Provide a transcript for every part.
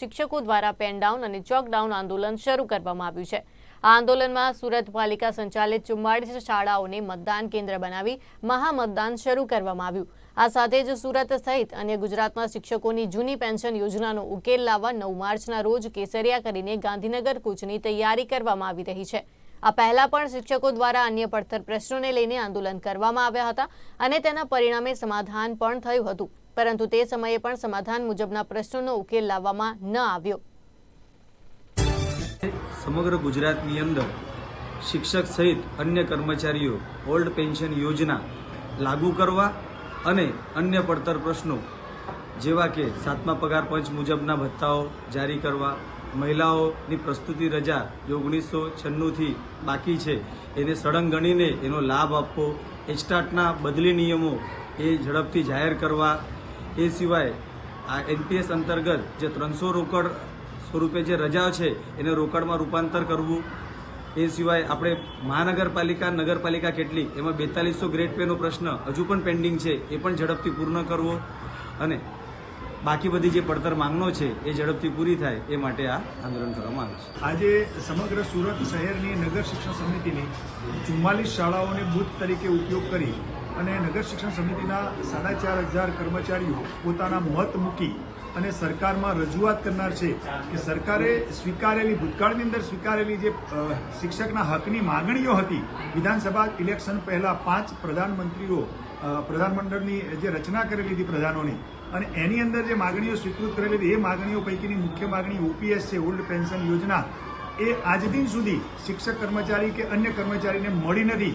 શિક્ષકો દ્વારા pen down અને ચોક ડાઉન આંદોલન શરૂ કરવામાં આવ્યું છે. આ આંદોલનમાં સુરત પાલિકા સંચાલિત ચુમ્માળીસ શાળાઓને મતદાન કેન્દ્ર બનાવી મહામતદાન શરૂ કરવામાં આવ્યું. આ સાથે જ સુરત સહિત અન્ય ગુજરાતમાં શિક્ષકોની જૂની પેન્શન યોજનાનો ઉકેલ લાવવા નવ માર્ચના રોજ કેસરિયા કરીને ગાંધીનગર કૂચની તૈયારી કરવામાં આવી રહી છે. આ પહેલા પણ શિક્ષકો દ્વારા અન્ય પડતર પ્રશ્નોને લઈને આંદોલન કરવામાં આવ્યા હતા અને તેના પરિણામે સમાધાન પણ થયું હતું. પરંતુ તે સમયે પણ સમાધાન મુજબના પ્રશ્નોનો ઉકેલ લાવવામાં ન આવ્યો. સમગ્ર ગુજરાતની અંદર શિક્ષક સહિત અન્ય કર્મચારીઓ ઓલ્ડ પેન્શન યોજના લાગુ કરવા અને અન્ય પડતર પ્રશ્નો જેવા કે સાતમા પગાર પંચ મુજબના ભથ્થાઓ જારી કરવા, મહિલાઓની પ્રસ્તુતિ રજા જે ઓગણીસો છન્નુંથી બાકી છે. એને સળંગ ગણીને એનો લાભ આપવો, એચટાટના બદલી નિયમો એ ઝડપથી જાહેર કરવા એ સિવાય આ એનપીએસ અંતર્ગત જે ત્રણસો રોકડ સ્વરૂપે જે રજા છે, એને રોકડમાં રૂપાંતર કરવું. એ સિવાય આપણે મહાનગરપાલિકા, નગરપાલિકા કેટલી, એમાં બેતાલીસો ગ્રેડ પેનો પ્રશ્ન હજુ પણ પેન્ડિંગ છે, એ પણ ઝડપથી પૂર્ણ કરવો. અને બાકી બધી જે પડતર માંગણો છે, એ ઝડપથી પૂરી થાય, એ માટે આ આંદોલન કરવામાં આવે છે. આજે સમગ્ર સુરત શહેરની નગર શિક્ષણ સમિતિની ચુમ્માલીસ શાળાઓને બૂથ તરીકે ઉપયોગ કરી અને નગર શિક્ષણ સમિતિના સાડા ચાર હજાર કર્મચારીઓ પોતાના મત મૂકી અને સરકારમાં રજૂઆત કરનાર છે કે સરકારે સ્વીકારેલી, ભૂતકાળની અંદર સ્વીકારેલી જે શિક્ષકના હકની માગણીઓ હતી, વિધાનસભા ઇલેક્શન પહેલા પાંચ પ્રધાનમંત્રીઓ પ્રધાનમંડળની જે રચના કરેલી હતી પ્રધાનોની અને એની અંદર જે માગણીઓ સ્વીકૃત કરેલી હતી, એ માગણીઓ પૈકીની મુખ્ય માગણી ઓપીએસ છે, ઓલ્ડ પેન્શન યોજના. એ આજ દિન સુધી શિક્ષક કર્મચારી કે અન્ય કર્મચારીને મળી નથી.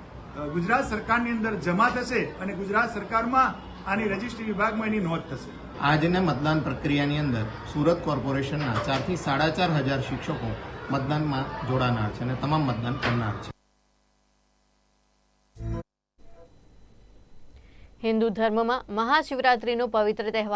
ગુજરાત સરકારની અંદર જમા થશે અને ગુજરાત સરકારમાં આની રજીસ્ટ્રી વિભાગમાં એની નોંધ થશે. આજના મતદાન પ્રક્રિયાની અંદર સુરત કોર્પોરેશનના ચારથી સાડા ચાર હજાર શિક્ષકો મતદાનમાં જોડાનાર છે અને તમામ મતદાન કરનાર છે. હિન્દુ ધર્મમાં મહાશિવરાત્રીનો પવિત્ર તહેવાર